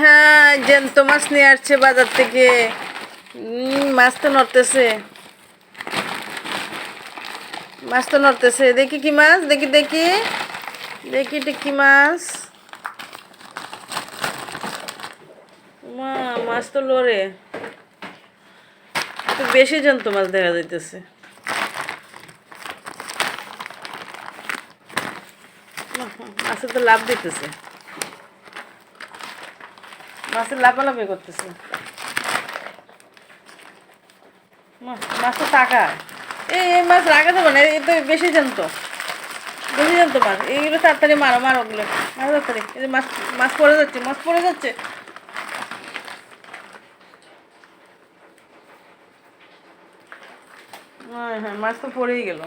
হ্যাঁ জ্যান্ত মাছ নিয়ে আসছে বাজার থেকে। মাছ তো নড়তেছে। মাছ তো নড়তেছে। দেখি কি মাছ, দেখি দেখি। দেখি এটা কি মাছ। মা, মাছ তো লড়ে একটু বেশি জ্যান্ত মাছ দেখা যাইতেছে। মাছে তো লাভ দিতেছে। মাছের লাফালাফি করতেছে। মাছ তো টাকা। এই এই মাছ রাখা যাবে না, এই তো বেশি জানতো বেশি জানতো মাছ, এইগুলো তাড়াতাড়ি মারো মারো ওগুলো। মারো তাড়াতাড়ি। এই মাছ মাছ পড়ে যাচ্ছে, মাছ পড়ে যাচ্ছে। হ্যাঁ হ্যাঁ মাছ তো পড়েই গেল।